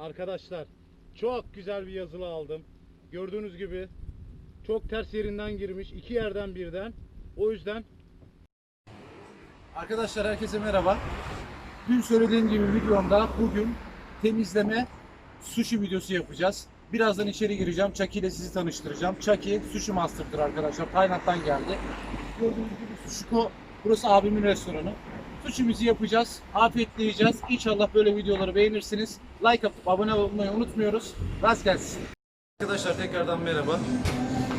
Arkadaşlar çok güzel bir yazılı aldım. Gördüğünüz gibi çok ters yerinden girmiş. iki yerden birden. O yüzden Arkadaşlar herkese merhaba. Dün söylediğim gibi videomda bugün temizleme sushi videosu yapacağız. Birazdan içeri gireceğim. Chucky ile sizi tanıştıracağım. Chucky sushi master'dır arkadaşlar. Tayland'dan geldi. Gördüğünüz gibi Sushiko burası abimin restoranı. Sushi'mizi yapacağız. Afiyetle yiyeceğiz. İnşallah böyle videoları beğenirsiniz. Like atıp abone olmayı unutmuyoruz. Rast gelsin. Arkadaşlar tekrardan merhaba.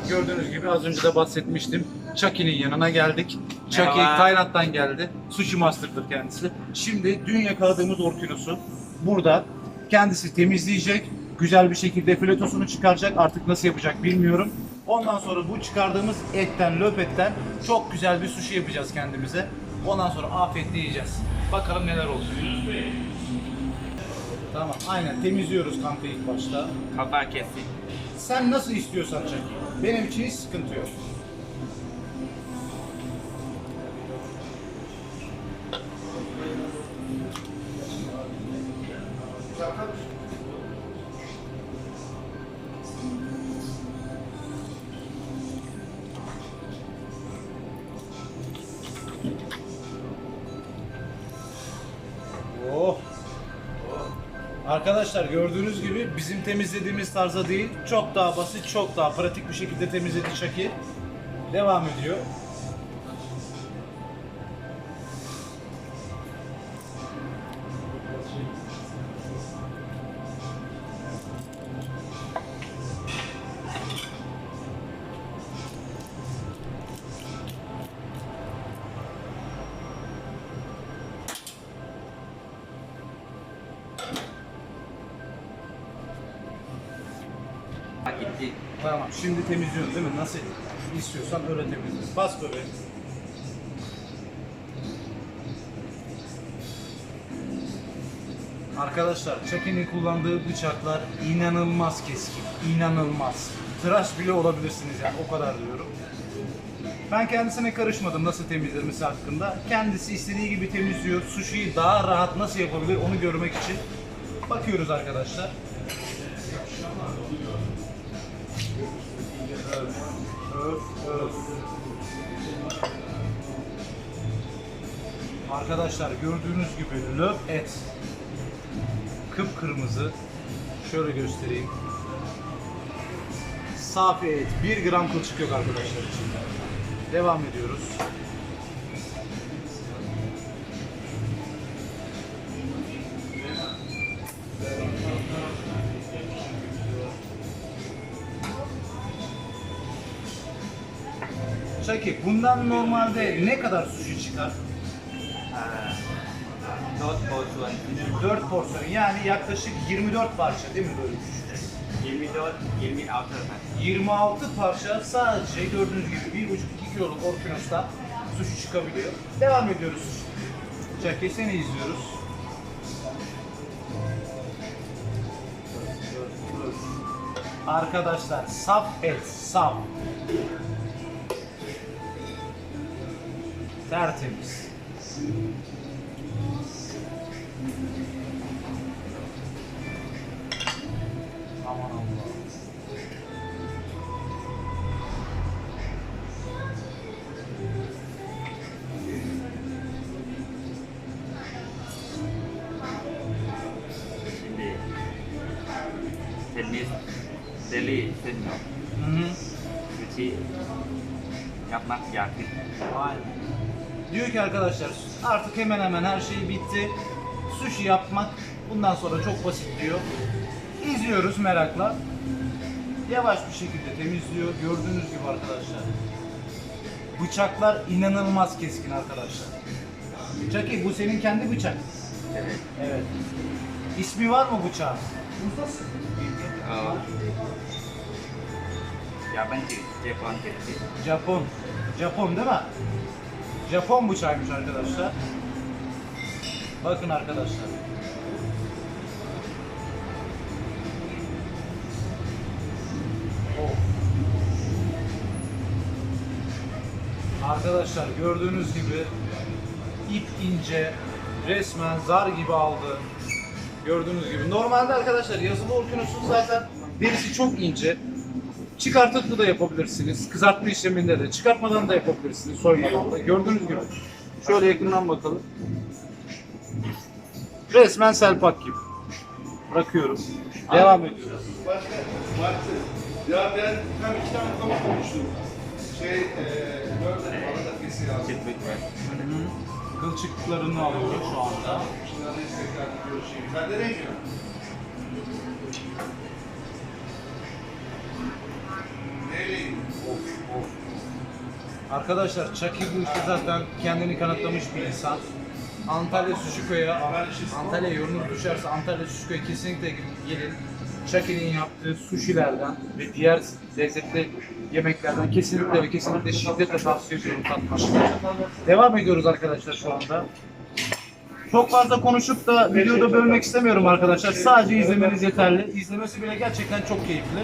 Gördüğünüz gibi az önce de bahsetmiştim. Chucky'nin yanına geldik. Chucky Merhaba. Tayland'dan geldi. Sushi Master'dır kendisi. Şimdi dün yakaladığımız orkinusu burada kendisi temizleyecek. Güzel bir şekilde filetosunu çıkaracak. Artık nasıl yapacak bilmiyorum. Ondan sonra bu çıkardığımız etten, löp etten çok güzel bir sushi yapacağız kendimize. Ondan sonra afiyetle yiyeceğiz. Bakalım neler olacak. Tamam, aynen temizliyoruz kanka ilk başta. Kafa kesik. Sen nasıl istiyorsan Chucky. Benim için hiç sıkıntı yok. Arkadaşlar gördüğünüz gibi bizim temizlediğimiz tarza değil, çok daha basit, çok daha pratik bir şekilde temizledi Şaki. Devam ediyor. Tamam, şimdi temizliyorsun değil mi? Nasıl istiyorsan öyle temizle. Bas böyle. Arkadaşlar, Chucky'nin kullandığı bıçaklar inanılmaz keskin, inanılmaz. Tıraş bile olabilirsiniz yani o kadar diyorum. Ben kendisine karışmadım nasıl temizlemesi hakkında. Kendisi istediği gibi temizliyor. Sushi'yi daha rahat nasıl yapabilir onu görmek için bakıyoruz arkadaşlar. Öf, öf. Arkadaşlar gördüğünüz gibi löp et kıpkırmızı şöyle göstereyim. Safi et. 1 gram kılçık yok arkadaşlar içinde. Devam ediyoruz. Şaki bundan normalde ne kadar sushi çıkar? Ha. Dört porsiyon. 4 porsiyon yani yaklaşık 24 parça değil mi böyle küçük? 24, 26 efendim. 26 parça sadece gördüğünüz gibi 1,5-2 kiloluk orkinostan sushi çıkabiliyor. Devam ediyoruz. Çaki seni izliyoruz. Arkadaşlar saf et, saf. Tertemiz. Aman Allah'ım. Şimdi tenis, deli, senyor, Hı hı. sushi yapmak yakın. Aynen. Diyor ki arkadaşlar artık hemen hemen her şey bitti. Sushi yapmak bundan sonra çok basit diyor. İzliyoruz merakla. Yavaş bir şekilde temizliyor. Gördüğünüz gibi arkadaşlar. Bıçaklar inanılmaz keskin arkadaşlar. Çaki bu senin kendi bıçak. Evet. Evet. İsmi var mı bıçağın? Aa. Yabancı, Japon kesik. Japon. Japon değil mi? Japon bıçağıymış arkadaşlar. Bakın arkadaşlar. Of. Arkadaşlar gördüğünüz gibi ip ince resmen zar gibi aldı. Gördüğünüz gibi. Normalde arkadaşlar yazılı okyanusun zaten derisi çok ince. Çıkartıp da yapabilirsiniz. Kızartma işleminde de, çıkartmadan da yapabilirsiniz, soymadan da. Gördüğünüz gibi. Şöyle yakından bakalım. Resmen selpak gibi. Bırakıyorum. Devam ediyoruz. Başka, Martı. Ya ben hem iki tane tavuk konuştum. Şey, eee, dört tane balık kesi lazım. Rice. Kılçıklarını alıyoruz şu anda. Şunları tekrar görüşeyim. Sen de ne diyorsun? Arkadaşlar Chucky bu işte zaten kendini kanıtlamış bir insan. Antalya Sushiko'ya, Antalya yolunuz düşerse Antalya Sushiko'ya kesinlikle gelin. Chucky'nin yaptığı sushilerden ve diğer lezzetli yemeklerden kesinlikle ve kesinlikle şiddetle tavsiye ediyorum tatmak. Devam ediyoruz arkadaşlar şu anda. Çok fazla konuşup da videoda bölmek istemiyorum arkadaşlar. Sadece izlemeniz yeterli. İzlemesi bile gerçekten çok keyifli.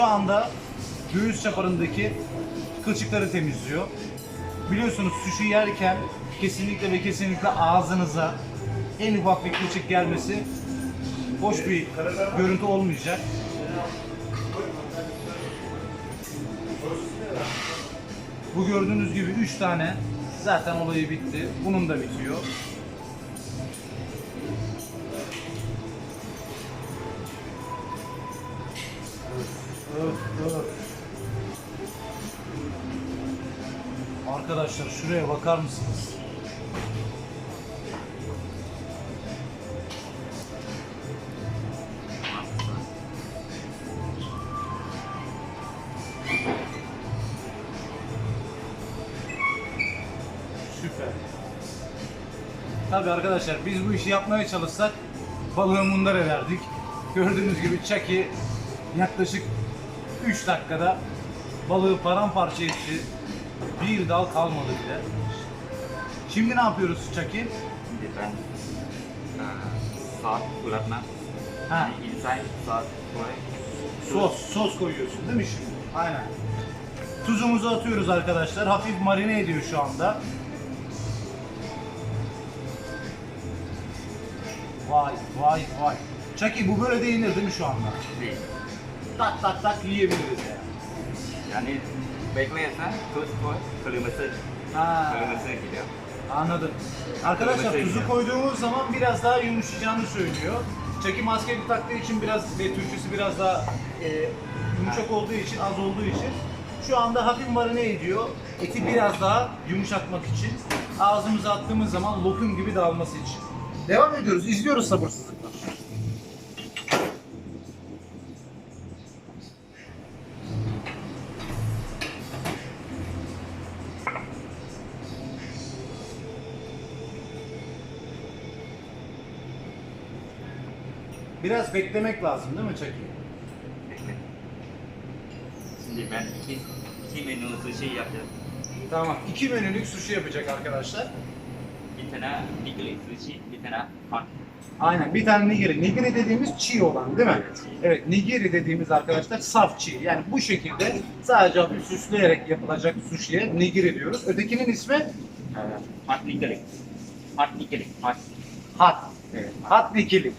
Şu anda göğüs çaparındaki kılçıkları temizliyor. Biliyorsunuz sushi yerken kesinlikle ve kesinlikle ağzınıza en ufak bir kılçık gelmesi hoş bir görüntü olmayacak. Bu gördüğünüz gibi 3 tane zaten olayı bitti. Bunun da bitiyor. Şuraya bakar mısınız? Süper. Tabii arkadaşlar biz bu işi yapmaya çalışsak balığı mundar ederdik. Gördüğünüz gibi Chucky yaklaşık 3 dakikada balığı paramparça etti. Bir dal kalmadı bile. Şimdi ne yapıyoruz Chucky? Şimdi ben uh, sauce bulatma. Ha, Inside sauce koy. sos, sos koyuyorsun değil mi şimdi? Aynen. Tuzumuzu atıyoruz arkadaşlar. Hafif marine ediyor şu anda. Vay vay vay. Chucky bu böyle de yenir değil mi şu anda? Değil. Tak tak tak yiyebiliriz yani. Yani beklersen tuz koy. Kırmızı. Ha. Kırmızı gidiyor. Anladım. Arkadaşlar Kırmızı tuzu koyduğumuz zaman biraz daha yumuşayacağını söylüyor. Çeki maskeli taktığı için biraz ve Türkçesi biraz daha e, yumuşak olduğu için, az olduğu için şu anda hafif marine ediyor. Eti biraz daha yumuşatmak için. Ağzımıza attığımız zaman lokum gibi dağılması için. Devam ediyoruz, izliyoruz sabırsızlıkla. Biraz beklemek lazım değil mi Çaki? Şimdi ben iki, iki menü sushi yapacağım. Tamam. İki menülük sushi yapacak arkadaşlar. Bir tane nigiri sushi, bir tane hot. Aynen. Bir tane nigiri. Nigiri dediğimiz çiğ olan değil mi? Evet. Nigiri dediğimiz arkadaşlar saf çiğ. Yani bu şekilde sadece hafif süsleyerek yapılacak sushi'ye nigiri diyoruz. Ötekinin ismi hot nigiri. Hot nigiri. Hot. hot. Evet. Hot nigiri.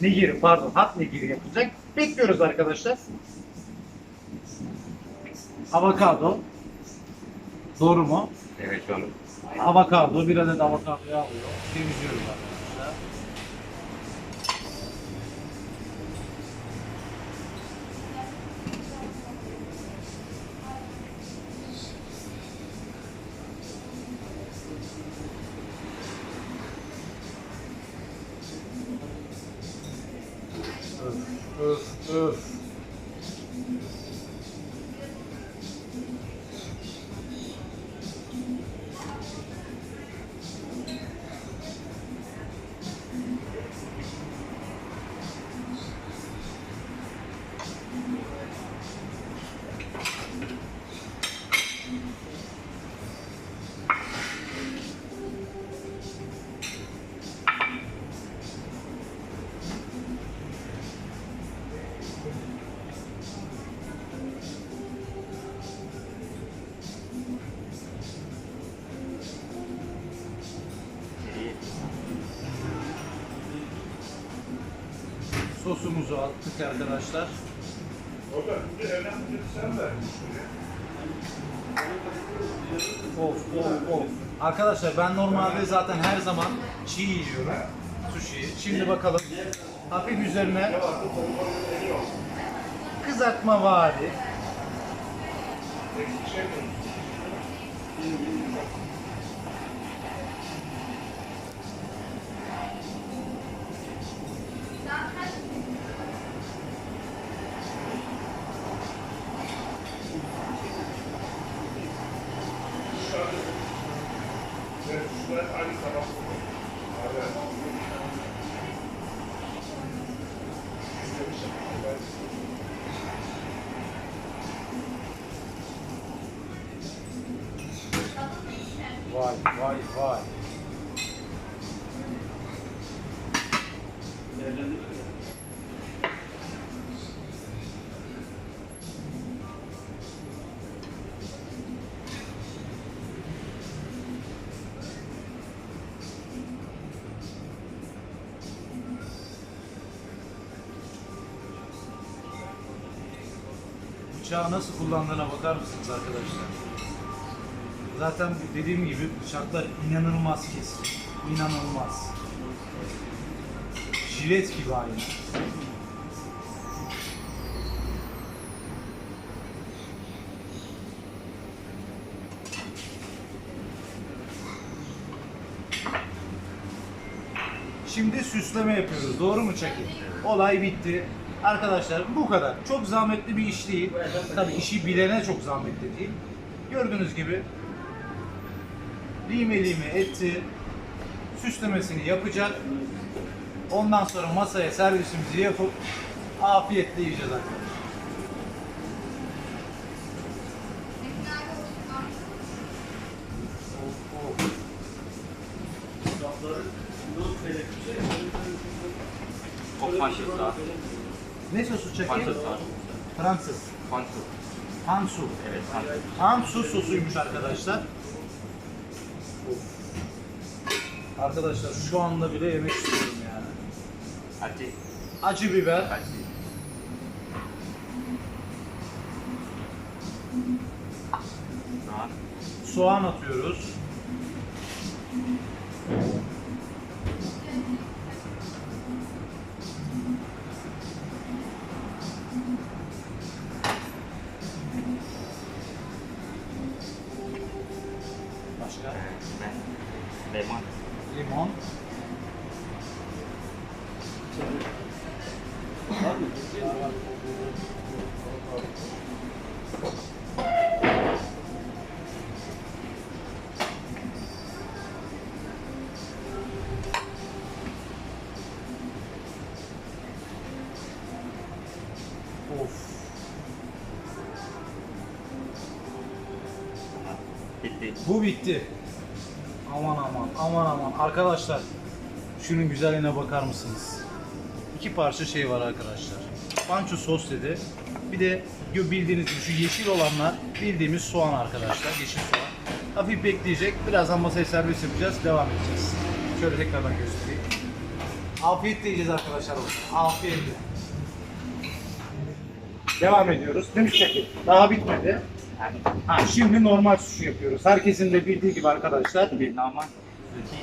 Nigiri pardon. Hot nigiri yapacak. Bekliyoruz arkadaşlar. Avokado. Doğru mu? Evet doğru. Avokado. Bir adet avokadoyu alıyor. Temizliyoruz arkadaşlar. Öf, öf, Sosumuzu attık arkadaşlar. Of of of. Arkadaşlar ben normalde zaten her zaman çiğ yiyorum. Sushi'yi. Şimdi bakalım. Hafif üzerine kızartma vari. Vay. Bıçağı nasıl kullandığına bakar mısınız arkadaşlar? Zaten dediğim gibi bıçaklar inanılmaz keskin. İnanılmaz. Jilet gibi aynı. Şimdi süsleme yapıyoruz. Doğru mu Çaki? Olay bitti. Arkadaşlar bu kadar. Çok zahmetli bir iş değil. Tabii işi bilene çok zahmetli değil. Gördüğünüz gibi lime lime eti süslemesini yapacak. Ondan sonra masaya servisimizi yapıp afiyetle yiyeceğiz arkadaşlar. Da. Ne sosu çeki? Pançı da. Fransız. Pançı. Hansu. Evet pançı. Hansu sosuymuş arkadaşlar. Arkadaşlar şu anda bile yemek istiyorum yani. Acı. Acı biber. Acı. Soğan. Soğan atıyoruz. Bitti. Bu bitti. Aman aman aman aman arkadaşlar şunun güzelliğine bakar mısınız? İki parça şey var arkadaşlar. Panço sos dedi. Bir de gö- bildiğiniz gibi şu yeşil olanlar bildiğimiz soğan arkadaşlar. Yeşil soğan. Hafif bekleyecek. Birazdan masaya servis yapacağız. Devam edeceğiz. Şöyle tekrardan göstereyim. Afiyetle yiyeceğiz arkadaşlar. Afiyetle. Devam ediyoruz. Değil mi Şekil? Daha bitmedi. Ha, şimdi normal sushi yapıyoruz. Herkesin de bildiği gibi arkadaşlar. Bir normal. Sushi.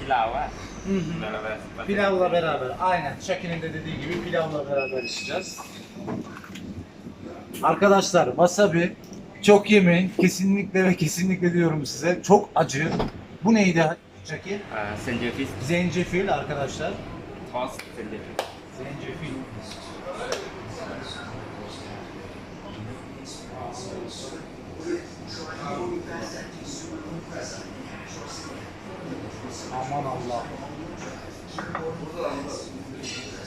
Pilav ah. Hı hı. Beraber. Pilavla beraber. Aynen. Şaki'nin de dediği gibi pilavla beraber içeceğiz. Arkadaşlar wasabi çok yemeyin. Kesinlikle ve kesinlikle diyorum size. Çok acı. Bu neydi Şaki? Ah, Zencefil. Zencefil arkadaşlar. Zencefil. Zencefil. Aman Allah.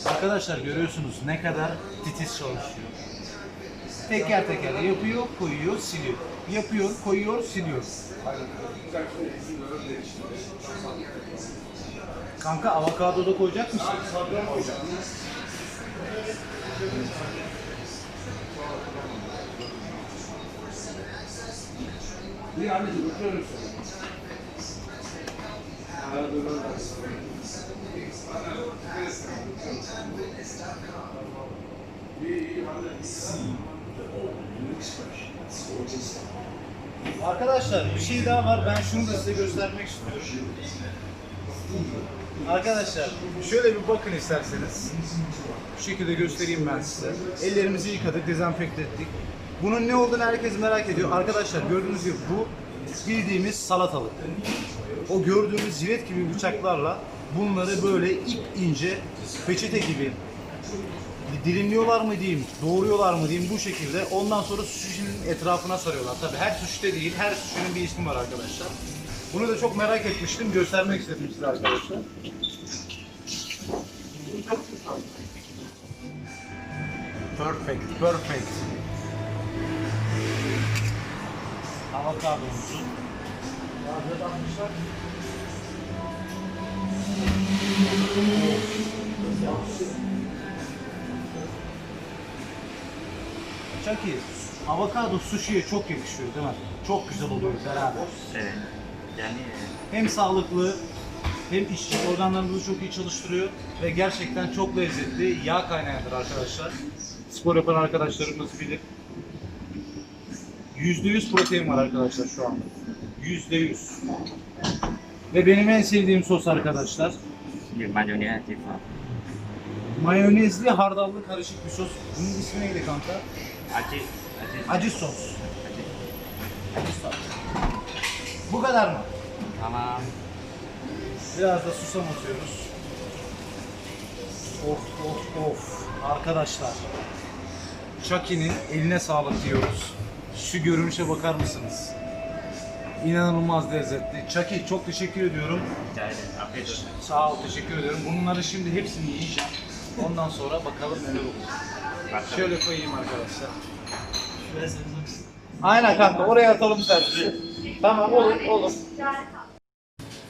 Arkadaşlar görüyorsunuz ne kadar titiz çalışıyor. Teker teker yapıyor, koyuyor, siliyor. Yapıyor, koyuyor, siliyor. Kanka avokado da koyacak mısın? İyi anneciğim, öpüyorum seni. Arkadaşlar bir şey daha var. Ben şunu da size göstermek istiyorum. Arkadaşlar şöyle bir bakın isterseniz. Bu şekilde göstereyim ben size. Ellerimizi yıkadık, dezenfekte ettik. Bunun ne olduğunu herkes merak ediyor. Arkadaşlar gördüğünüz gibi bu bildiğimiz salatalık. O gördüğümüz jilet gibi bıçaklarla bunları böyle ip ince peçete gibi dilimliyorlar mı diyeyim, doğruyorlar mı diyeyim bu şekilde. Ondan sonra sushi'nin etrafına sarıyorlar. Tabi her sushi'de değil, her sushi'nin bir ismi var arkadaşlar. Bunu da çok merak etmiştim, göstermek istedim size arkadaşlar. Perfect, perfect. Avokadomuzu. Bazıları atmışlar. Chucky, avokado sushi'ye çok yakışıyor değil mi? Çok güzel oluyor beraber. Evet. Yani Hem sağlıklı hem işçi organlarımızı çok iyi çalıştırıyor ve gerçekten çok lezzetli yağ kaynağıdır arkadaşlar. Spor yapan arkadaşlarımız bilir. %100 protein var arkadaşlar şu anda. %100. Ve benim en sevdiğim sos arkadaşlar. bir mayonez Mayonezli hardallı karışık bir sos. Bunun ismi neydi kanka? acı acı Acı sos. Acı sos. Bu kadar mı? tamam Biraz da susam atıyoruz. Of of of. Arkadaşlar. Chucky'nin eline sağlık diyoruz. Şu görünüşe bakar mısınız? İnanılmaz lezzetli. Chucky çok teşekkür ediyorum. rica ederim afiyet olsun Sağ ol teşekkür ediyorum. Bunları şimdi hepsini yiyeceğim. Ondan sonra bakalım neler olacak. Bakalım. Şöyle koyayım arkadaşlar. Aynen kanka oraya atalım servisi. Tamam olur olur.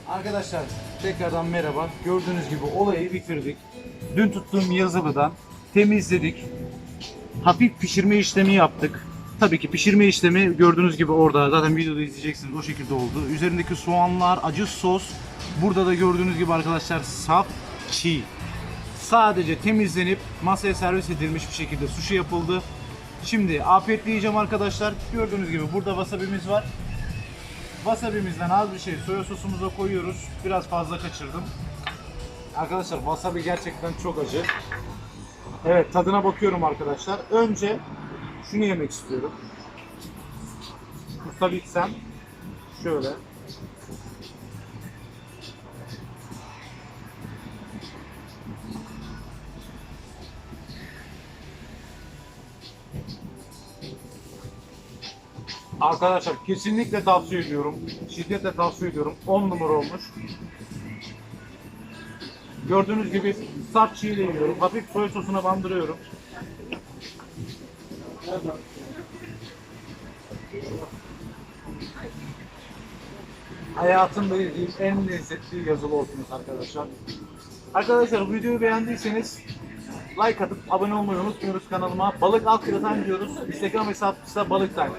Arkadaşlar tekrardan merhaba. Gördüğünüz gibi olayı bitirdik. Dün tuttuğum yazılıdan temizledik. Hafif pişirme işlemi yaptık. Tabii ki pişirme işlemi gördüğünüz gibi orada zaten videoda izleyeceksiniz o şekilde oldu. Üzerindeki soğanlar, acı sos. Burada da gördüğünüz gibi arkadaşlar saf çiğ. Sadece temizlenip masaya servis edilmiş bir şekilde sushi yapıldı. Şimdi afiyetle yiyeceğim arkadaşlar. Gördüğünüz gibi burada wasabi'miz var. Wasabi'mizden az bir şey soya sosumuza koyuyoruz. Biraz fazla kaçırdım. Arkadaşlar wasabi gerçekten çok acı. Evet tadına bakıyorum arkadaşlar. Önce şunu yemek istiyorum. Tutabilsem şöyle. Arkadaşlar kesinlikle tavsiye ediyorum. Şiddetle tavsiye ediyorum. 10 numara olmuş. Gördüğünüz gibi saf çiğle yiyorum. Hafif soya sosuna bandırıyorum. Hayatımda yediğim en lezzetli yazılı olsunuz arkadaşlar. Arkadaşlar videoyu beğendiyseniz like atıp abone olmayı unutmuyoruz kanalıma. Balık alt kıratan diyoruz. Instagram hesabı ise balık time.